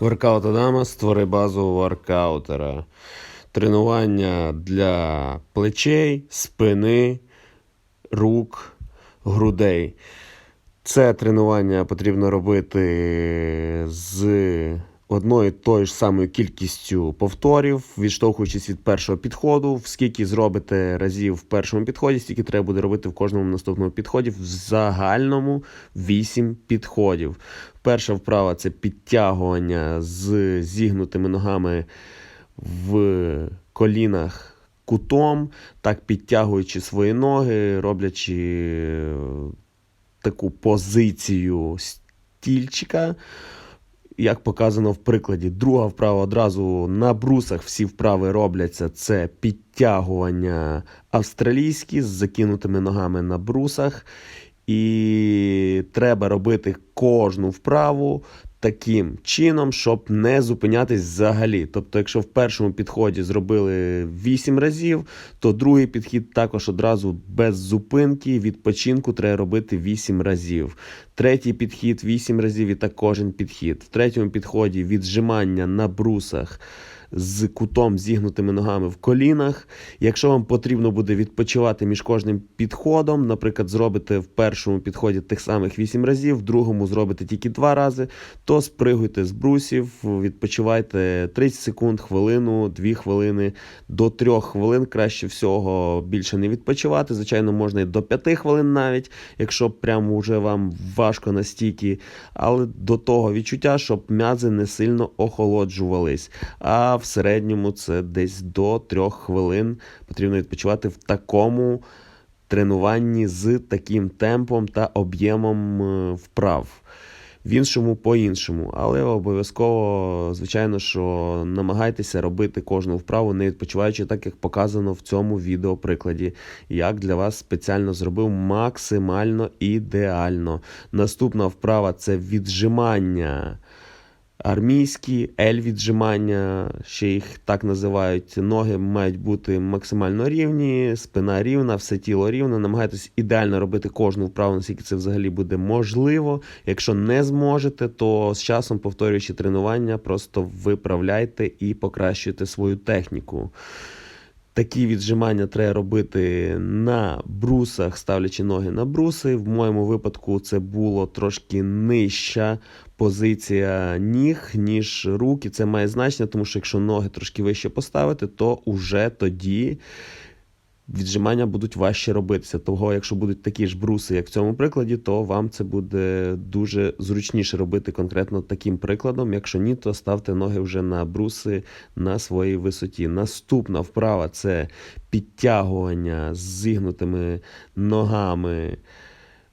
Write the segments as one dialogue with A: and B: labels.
A: Воркаут Адама створи базу воркаутера. Тренування для плечей, спини, рук, грудей. Це тренування потрібно робити з одною тою ж самою кількістю повторів, відштовхуючись від першого підходу. Скільки зробите разів в першому підході, стільки треба буде робити в кожному наступному підході. В загальному 8 підходів. Перша вправа це підтягування з зігнутими ногами в колінах кутом, так підтягуючи свої ноги, роблячи е, таку позицію стільчика, як показано в прикладі. Друга вправа одразу на брусах всі вправи робляться. Це підтягування австралійські з закинутими ногами на брусах. І треба робити кожну вправу таким чином, щоб не зупинятись взагалі. Тобто, якщо в першому підході зробили 8 разів, то другий підхід також одразу без зупинки, відпочинку треба робити 8 разів. Третій підхід 8 разів і так кожен підхід. В третьому підході віджимання на брусах з кутом зігнутими ногами в колінах. Якщо вам потрібно буде відпочивати між кожним підходом, наприклад, зробите в першому підході тих самих 8 разів, в другому зробите тільки 2 рази, то спригуйте з брусів, відпочивайте 30 секунд, хвилину, 2 хвилини, до 3 хвилин краще всього більше не відпочивати. Звичайно, можна і до 5 хвилин навіть, якщо прямо вже вам важко настільки, але до того відчуття, щоб м'язи не сильно охолоджувались. А в середньому це десь до 3 хвилин потрібно відпочивати в такому тренуванні з таким темпом та об'ємом е, вправ. В іншому по-іншому, але обов'язково, звичайно, що намагайтеся робити кожну вправу, не відпочиваючи, так як показано в цьому відеоприкладі. Як для вас спеціально зробив максимально ідеально. Наступна вправа це віджимання. Армійські, ель-віджимання, ще їх так називають. Ноги мають бути максимально рівні, спина рівна, все тіло рівне. Намагайтесь ідеально робити кожну вправу, наскільки це взагалі буде можливо. Якщо не зможете, то з часом, повторюючи тренування, просто виправляйте і покращуйте свою техніку. Такі віджимання треба робити на брусах, ставлячи ноги на бруси. В моєму випадку це було трошки нижча позиція ніг, ніж руки. Це має значення, тому що якщо ноги трошки вище поставити, то уже тоді віджимання будуть важче робитися. Того, якщо будуть такі ж бруси, як в цьому прикладі, то вам це буде дуже зручніше робити конкретно таким прикладом. Якщо ні, то ставте ноги вже на бруси на своїй висоті. Наступна вправа це підтягування з зігнутими ногами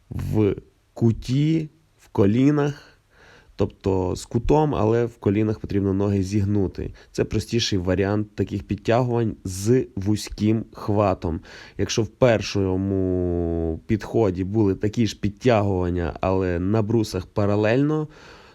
A: в куті, в колінах. Тобто з кутом, але в колінах потрібно ноги зігнути. Це простіший варіант таких підтягувань з вузьким хватом. Якщо в першому підході були такі ж підтягування, але на брусах паралельно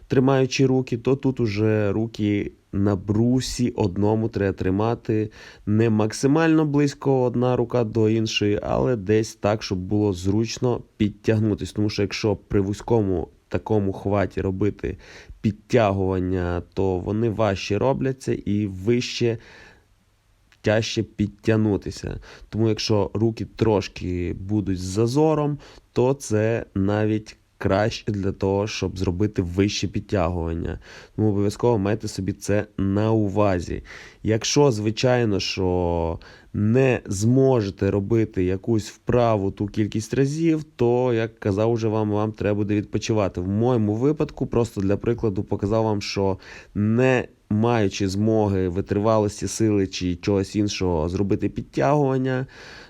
A: тримаючи руки, то тут уже руки на брусі одному треба тримати не максимально близько одна рука до іншої, але десь так, щоб було зручно підтягнутися. Тому що якщо при вузькому такому хваті робити підтягування, то вони важче робляться і вище тяжче підтягнутися. Тому якщо руки трошки будуть з зазором, то це навіть краще для того, щоб зробити вище підтягування. Тому обов'язково майте собі це на увазі. Якщо, звичайно, що не зможете робити якусь вправу ту кількість разів, то, як казав уже вам, вам треба буде відпочивати. В моєму випадку, просто для прикладу, показав вам, що не маючи змоги витривалості сили чи чогось іншого зробити підтягування.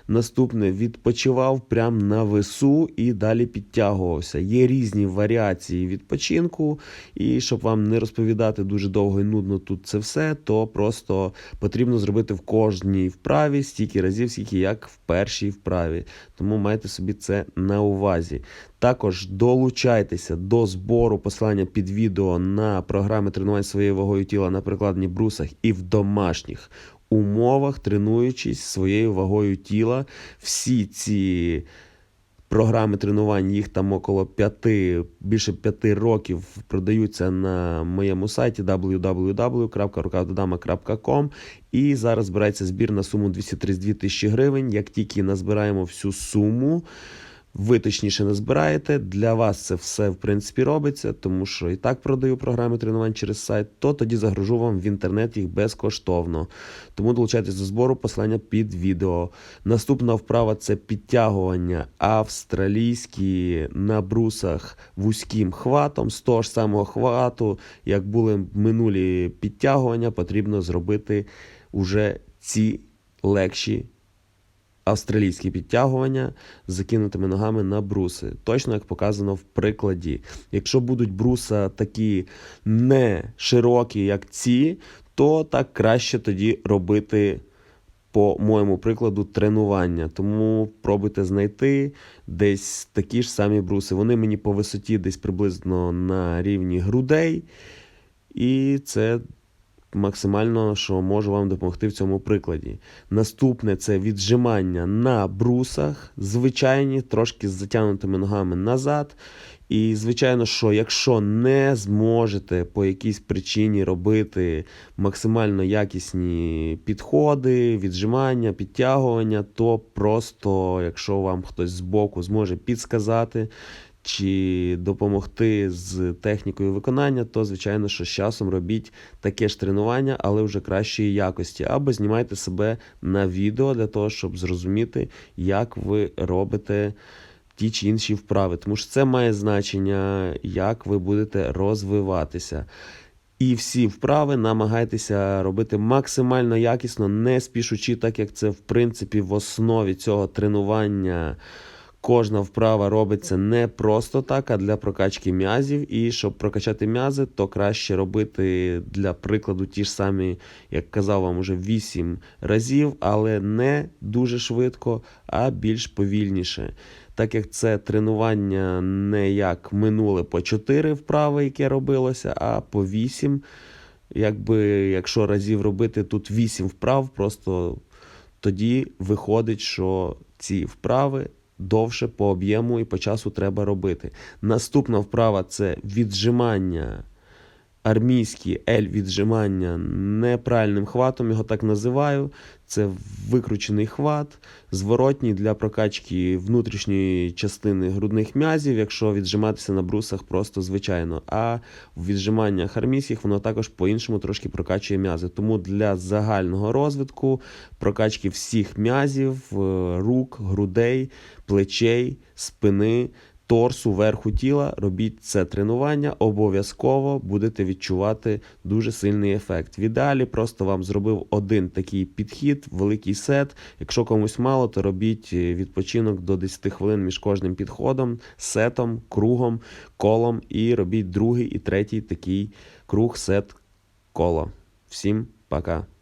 A: Наступне відпочивав прямо на весу і далі підтягувався. Є різні варіації відпочинку, і щоб вам не розповідати дуже довго і нудно тут це все, то просто потрібно зробити в кожній вправі стільки разів, скільки як в першій вправі. Тому майте собі це на увазі. Також долучайтеся до збору посилання під відео на програми тренувань своєю вагою тіла на прикладні брусах і в домашніх умовах, тренуючись своєю вагою тіла. Всі ці програми тренувань, їх там около п'яти, більше п'яти років продаються на моєму сайті www.rukautodama.com і зараз збирається збір на суму 232 тисячі гривень. Як тільки назбираємо всю суму, ви точніше не збираєте. Для вас це все в принципі робиться, тому що і так продаю програми тренувань через сайт, то тоді загружу вам в інтернет їх безкоштовно. Тому долучайтесь до збору, посилання під відео. Наступна вправа це підтягування австралійські на брусах вузьким хватом. З того ж самого хвату, як були минулі підтягування, потрібно зробити уже ці легші австралійські підтягування з закинутими ногами на бруси. Точно як показано в прикладі. Якщо будуть бруса такі не широкі, як ці, то так краще тоді робити. По моєму прикладу, тренування. Тому пробуйте знайти десь такі ж самі бруси. Вони мені по висоті десь приблизно на рівні грудей. І це максимально, що можу вам допомогти в цьому прикладі. Наступне це віджимання на брусах, звичайні, трошки з затягнутими ногами назад. І, звичайно, що якщо не зможете по якійсь причині робити максимально якісні підходи, віджимання, підтягування, то просто, якщо вам хтось збоку зможе підсказати, чи допомогти з технікою виконання, то, звичайно, що з часом робіть таке ж тренування, але вже кращої якості. Або знімайте себе на відео для того, щоб зрозуміти, як ви робите ті чи інші вправи. Тому що це має значення, як ви будете розвиватися. І всі вправи намагайтеся робити максимально якісно, не спішучи, так як це в принципі в основі цього тренування. Кожна вправа робиться не просто так, а для прокачки м'язів. І щоб прокачати м'язи, то краще робити для прикладу ті ж самі, як казав вам, уже 8 разів, але не дуже швидко, а більш повільніше. Так як це тренування не як минуле по 4 вправи, яке робилося, а по 8. Якби, Якщо разів робити тут 8 вправ, просто тоді виходить, що ці вправи довше по об'єму і по часу треба робити. Наступна вправа це віджимання. Армійські ель-віджимання неправильним хватом, його так називаю. Це викручений хват, зворотній для прокачки внутрішньої частини грудних м'язів, якщо віджиматися на брусах просто звичайно. А в віджиманнях армійських воно також по-іншому трошки прокачує м'язи. Тому для загального розвитку прокачки всіх м'язів, е, рук, грудей, плечей, спини торсу, верху тіла, робіть це тренування, обов'язково будете відчувати дуже сильний ефект. В ідеалі просто вам зробив один такий підхід, великий сет. Якщо комусь мало, то робіть е, відпочинок до 10 хвилин між кожним підходом, сетом, кругом, колом і робіть другий і третій такий круг, сет, коло. Всім пока!